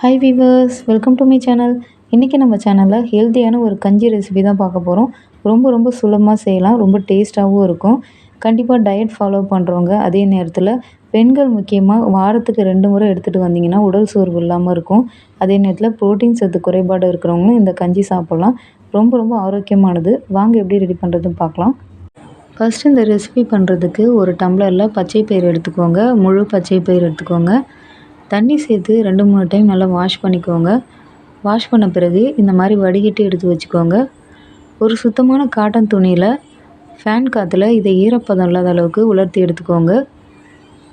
Hi viewers welcome to my channel இன்றைக்கி நம்ம சேனலில் ஹெல்த்தியான ஒரு கஞ்சி ரெசிபி தான் பார்க்க போகிறோம் ரொம்ப ரொம்ப சுலபமாக செய்யலாம். ரொம்ப டேஸ்ட்டாகவும் இருக்கும். கண்டிப்பாக டயட் ஃபாலோ பண்ணுறவங்க அதே நேரத்தில் பெண்கள் முக்கியமாக வாரத்துக்கு ரெண்டு முறை எடுத்துகிட்டு வந்தீங்கன்னா உடல் சோர்வு இல்லாமல் இருக்கும். அதே நேரத்தில் ப்ரோட்டீன் சத்து குறைபாடு இருக்கிறவங்களும் இந்த கஞ்சி சாப்பிட்லாம். ரொம்ப ரொம்ப ஆரோக்கியமானது. வாங்க எப்படி ரெடி பண்ணுறதுன்னு பார்க்கலாம். ஃபஸ்ட்டு இந்த ரெசிபி பண்ணுறதுக்கு ஒரு டம்ளரில் பச்சை பயிர் எடுத்துக்கோங்க. முழு பச்சை பயிர் எடுத்துக்கோங்க. தண்ணி சேர்த்து ரெண்டு மூணு டைம் நல்லா வாஷ் பண்ணிக்கோங்க. வாஷ் பண்ண பிறகு இந்த மாதிரி வடிகட்டி எடுத்து வச்சுக்கோங்க. ஒரு சுத்தமான காட்டன் துணியில் ஃபேன் காற்றுல இதை ஈரப்பதம் இல்லாத அளவுக்கு உலர்த்தி எடுத்துக்கோங்க.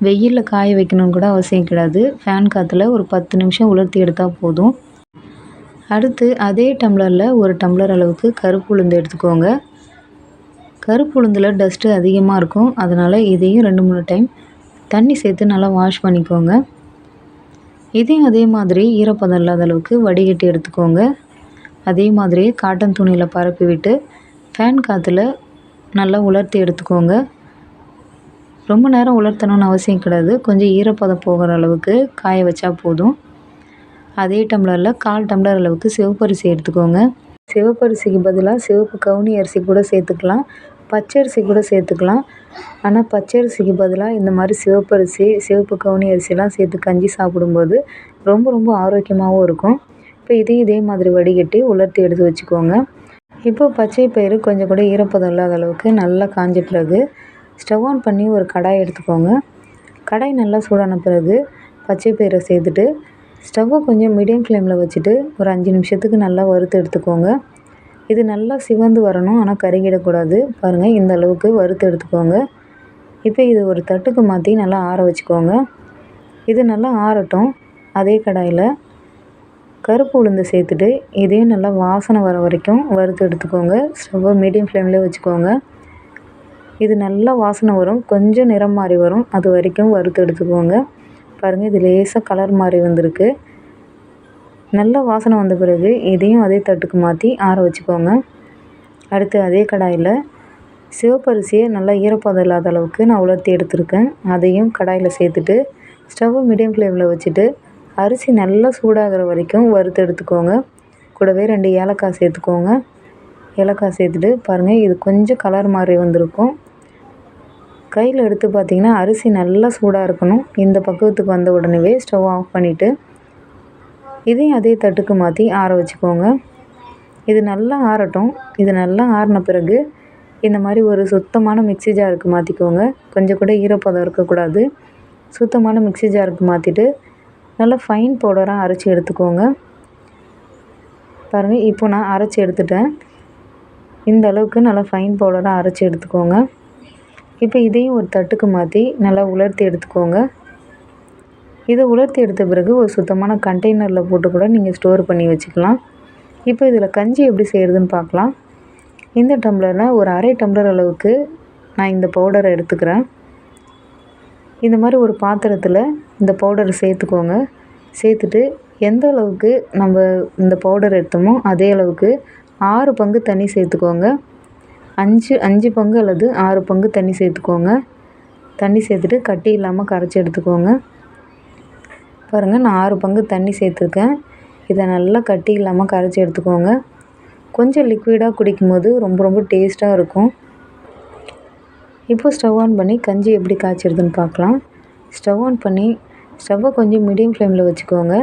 வெயிலில் காய வைக்கணும்னு கூட அவசியம் கிடையாது. ஃபேன் காற்றுல ஒரு பத்து நிமிஷம் உலர்த்தி எடுத்தால் போதும். அடுத்து அதே டம்ளரில் ஒரு டம்ளர் அளவுக்கு கருப்பு உளுந்து எடுத்துக்கோங்க. கருப்பு உளுந்தில் டஸ்ட்டு அதிகமாக இருக்கும். அதனால் இதையும் ரெண்டு மூணு டைம் தண்ணி சேர்த்து நல்லா வாஷ் பண்ணிக்கோங்க. இதையும் அதே மாதிரி ஈரப்பதம் இல்லாத அளவுக்கு வடிகட்டி எடுத்துக்கோங்க. அதே மாதிரி காட்டன் துணியில் பரப்பி விட்டு ஃபேன் காற்றுல நல்லா உலர்த்தி எடுத்துக்கோங்க. ரொம்ப நேரம் உலர்த்தணும்னு அவசியம் கிடையாது. கொஞ்சம் ஈரப்பதம் போகிற அளவுக்கு காய வச்சா போதும். அதே டம்ளரில் கால் டம்ளர் அளவுக்கு சிவப்பரிசி எடுத்துக்கோங்க. சிவப்பரிசிக்கு பதிலாக சிவப்பு கவுனி அரிசி கூட சேர்த்துக்கலாம். பச்சரிசி கூட சேர்த்துக்கலாம். ஆனால் பச்சரிசிக்கு பதிலாக இந்த மாதிரி சிவப்பரிசி சிவப்பு கவுனி அரிசிலாம் சேர்த்து கஞ்சி சாப்பிடும்போது ரொம்ப ரொம்ப ஆரோக்கியமாகவும் இருக்கும். இப்போ இதையும் இதே மாதிரி வடிகட்டி உலர்த்தி எடுத்து வச்சுக்கோங்க. இப்போ பச்சை பயிறு கொஞ்சம் கூட ஈரப்பதம் இல்லாத அளவுக்கு நல்லா காஞ்ச பிறகு ஸ்டவ் ஆன் பண்ணி ஒரு கடாய் எடுத்துக்கோங்க. கடாய் நல்லா சூடான பிறகு பச்சை பயிரை சேர்த்துட்டு ஸ்டவ்வை கொஞ்சம் மீடியம் ஃப்ளேமில் வச்சுட்டு ஒரு அஞ்சு நிமிஷத்துக்கு நல்லா வறுத்து எடுத்துக்கோங்க. இது நல்லா சிவந்து வரணும் ஆனால் கருகிடக்கூடாது. பாருங்கள் இந்த அளவுக்கு வறுத்து எடுத்துக்கோங்க. இப்போ இது ஒரு தட்டுக்கு மாற்றி நல்லா ஆற வச்சுக்கோங்க. இது நல்லா ஆறட்டும் அதே கடாயில். கருப்பு உளுந்து சேர்த்துட்டு இதையும் நல்லா வாசனை வர வரைக்கும் வறுத்து எடுத்துக்கோங்க. ஸ்டவ்வை மீடியம் ஃப்ளேம்லேயே வச்சுக்கோங்க. இது நல்லா வாசனை வரும் கொஞ்சம் நிறம் மாறி வரும். அது வரைக்கும் வறுத்து எடுத்துக்கோங்க. பாருங்கள் இது லேசாக கலர் மாறி வந்திருக்கு. நல்ல வாசனை வந்த பிறகு இதையும் அதே தட்டுக்கு மாற்றி ஆற வச்சுக்கோங்க. அடுத்து அதே கடாயில் சிவப்பரிசியை நல்லா ஈரப்பதம் இல்லாத அளவுக்கு நான் உலர்த்தி எடுத்திருக்கேன். அதையும் கடாயில் சேர்த்துட்டு ஸ்டவ்வை மீடியம் ஃப்ளேமில் வச்சுட்டு அரிசி நல்லா சூடாகிற வரைக்கும் வறுத்து எடுத்துக்கோங்க. கூடவே ரெண்டு ஏலக்காய் சேர்த்துக்கோங்க. ஏலக்காய் சேர்த்துட்டு பாருங்கள் இது கொஞ்சம் கலர் மாதிரி வந்திருக்கும். கையில் எடுத்து பார்த்திங்கன்னா அரிசி நல்லா சூடாக இருக்கணும். இந்த பக்குவத்துக்கு வந்த உடனே ஸ்டவ் ஆஃப் பண்ணிவிட்டு இதையும் அதே தட்டுக்கு மாற்றி ஆற வச்சுக்கோங்க. இது நல்லா ஆறட்டும். இது நல்லா ஆறின பிறகு இந்த மாதிரி ஒரு சுத்தமான மிக்ஸி ஜாருக்கு மாற்றிக்கோங்க கொஞ்சம் கூட ஈரப்பதம் இருக்கக்கூடாது. சுத்தமான மிக்ஸி ஜாருக்கு மாற்றிட்டு நல்லா ஃபைன் பவுடராக அரைச்சி எடுத்துக்கோங்க. பாருங்கள் இப்போ நான் அரைச்சி எடுத்துட்டேன். இந்த அளவுக்கு நல்லா ஃபைன் பவுடராக அரைச்சி எடுத்துக்கோங்க. இப்போ இதையும் ஒரு தட்டுக்கு மாற்றி நல்லா உலர்த்தி எடுத்துக்கோங்க. இதை உலர்த்தி எடுத்த பிறகு ஒரு சுத்தமான கண்டெய்னரில் போட்டு கூட நீங்கள் ஸ்டோர் பண்ணி வச்சுக்கலாம். இப்போ இதில் கஞ்சி எப்படி செய்கிறதுன்னு பார்க்கலாம். இந்த டம்ளரில் ஒரு அரை டம்ளர் அளவுக்கு நான் இந்த பவுடரை எடுத்துக்கிறேன். இந்த மாதிரி ஒரு பாத்திரத்தில் இந்த பவுடரை சேர்த்துக்கோங்க. சேர்த்துட்டு எந்த அளவுக்கு நம்ம இந்த பவுடர் எடுத்தோமோ அதே அளவுக்கு ஆறு பங்கு தண்ணி சேர்த்துக்கோங்க. அஞ்சு அஞ்சு பங்கு அல்லது ஆறு பங்கு தண்ணி சேர்த்துக்கோங்க. தண்ணி சேர்த்துட்டு கட்டி இல்லாமல் கரைச்சி எடுத்துக்கோங்க. பாருங்கள் நான் ஆறு பங்கு தண்ணி சேர்த்துருக்கேன். இதை நல்லா கட்டி இல்லாமல் கரைச்சி எடுத்துக்கோங்க. கொஞ்சம் லிக்விடாக குடிக்கும்போது ரொம்ப ரொம்ப டேஸ்ட்டாக இருக்கும். இப்போ ஸ்டவ் ஆன் பண்ணி கஞ்சி எப்படி காய்ச்சிடுதுன்னு பார்க்கலாம். ஸ்டவ் ஆன் பண்ணி ஸ்டவ்வை கொஞ்சம் மீடியம் ஃப்ளேமில் வச்சுக்கோங்க.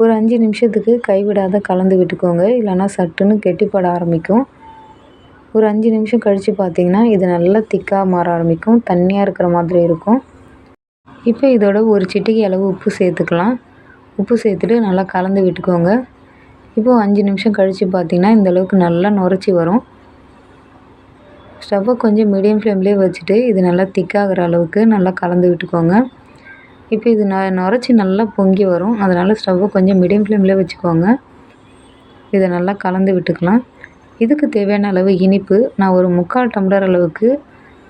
ஒரு அஞ்சு நிமிஷத்துக்கு கைவிடாத கலந்து விட்டுக்கோங்க. இல்லைனா சட்டுன்னு கெட்டிப்பட ஆரம்பிக்கும். ஒரு அஞ்சு நிமிஷம் கழித்து பார்த்தீங்கன்னா இது நல்லா திக்காக மாற ஆரம்பிக்கும். தண்ணியாக இருக்கிற மாதிரி இருக்கும். இப்போ இதோட ஒரு சிட்டிகை அளவு உப்பு சேர்த்துக்கலாம். உப்பு சேர்த்துட்டு நல்லா கலந்து விட்டுக்கோங்க. இப்போது அஞ்சு நிமிஷம் கழித்து பார்த்திங்கன்னா இந்தளவுக்கு நல்லா நுரைச்சி வரும். ஸ்டவ்வை கொஞ்சம் மீடியம் ஃப்ளேம்லேயே வச்சுட்டு இது நல்லா திக்காகிற அளவுக்கு நல்லா கலந்து விட்டுக்கோங்க. இப்போ இது ந நுரைச்சி நல்லா பொங்கி வரும். அதனால் ஸ்டவ்வை கொஞ்சம் மீடியம் ஃப்ளேம்லேயே வச்சுக்கோங்க. இதை நல்லா கலந்து விட்டுக்கலாம். இதுக்கு தேவையான அளவு இனிப்பு. நான் ஒரு முக்கால் டம்ளர் அளவுக்கு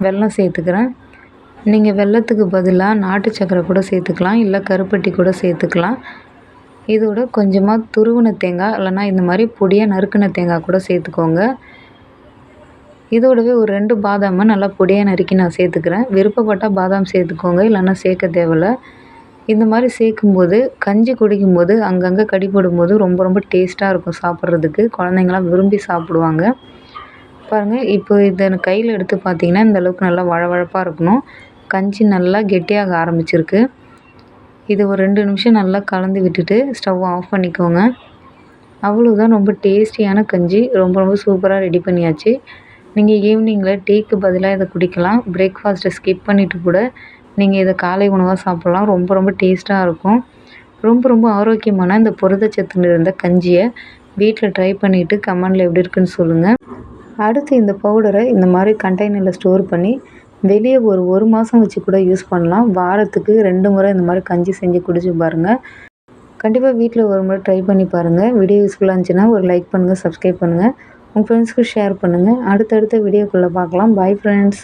வெல்லம் சேர்த்துக்கிறேன். நீங்கள் வெல்லத்துக்கு பதிலாக நாட்டு சக்கரை கூட சேர்த்துக்கலாம் இல்லை கருப்பட்டி கூட சேர்த்துக்கலாம். இதோட கொஞ்சமாக துருவின தேங்காய் இல்லைனா இந்த மாதிரி பொடியாக நறுக்கின தேங்காய் கூட சேர்த்துக்கோங்க. இதோடவே ஒரு ரெண்டு பாதாமை நல்லா பொடியாக நறுக்கி நான் சேர்த்துக்கிறேன். விருப்பப்பட்டால் பாதாம் சேர்த்துக்கோங்க இல்லைன்னா சேர்க்க தேவையில்ல. இந்த மாதிரி சேர்க்கும்போது கஞ்சி குடிக்கும்போது அங்கங்கே கடிப்படும்போது ரொம்ப ரொம்ப டேஸ்ட்டாக இருக்கும் சாப்பிட்றதுக்கு. குழந்தைங்களாம் விரும்பி சாப்பிடுவாங்க. பாருங்கள் இப்போ இதை கையில் எடுத்து பார்த்தீங்கன்னா இந்த அளவுக்கு நல்லா வழவழப்பாக இருக்கணும். கஞ்சி நல்லா கெட்டியாக ஆரம்பிச்சிருக்கு. இது ஒரு ரெண்டு நிமிஷம் நல்லா கலந்து விட்டுட்டு ஸ்டவ் ஆஃப் பண்ணிக்கோங்க. அவ்வளோதான் ரொம்ப டேஸ்டியான கஞ்சி. ரொம்ப ரொம்ப சூப்பராக ரெடி பண்ணியாச்சு. நீங்கள் ஈவினிங்கில் டீக்கு பதிலாக இதை குடிக்கலாம். பிரேக்ஃபாஸ்ட்டை ஸ்கிப் பண்ணிவிட்டு கூட நீங்கள் இதை காலை உணவாக சாப்பிட்லாம். ரொம்ப ரொம்ப டேஸ்ட்டாக இருக்கும். ரொம்ப ரொம்ப ஆரோக்கியமான இந்த புரதச்சத்து நிறைந்த கஞ்சியை வீட்டில் ட்ரை பண்ணிவிட்டு கமெண்டில் எப்படி இருக்குன்னு சொல்லுங்கள் அடுத்து இந்த பவுடரை இந்த மாதிரி கண்டெய்னரில் ஸ்டோர் பண்ணி வெளியே ஒரு ஒரு மாதம் வச்சு கூட யூஸ் பண்ணலாம். வாரத்துக்கு ரெண்டு முறை இந்த மாதிரி கஞ்சி செஞ்சு குடிச்சு பாருங்கள் கண்டிப்பாக வீட்டில் ஒரு முறை ட்ரை பண்ணி பாருங்கள் வீடியோ யூஸ்ஃபுல்லாக இருந்துச்சுன்னா ஒரு லைக் பண்ணுங்கள் சப்ஸ்கிரைப் பண்ணுங்கள் உங்கள் ஃப்ரெண்ட்ஸ்க்கு ஷேர் பண்ணுங்கள் அடுத்தடுத்த வீடியோக்குள்ளே பார்க்கலாம். Bye friends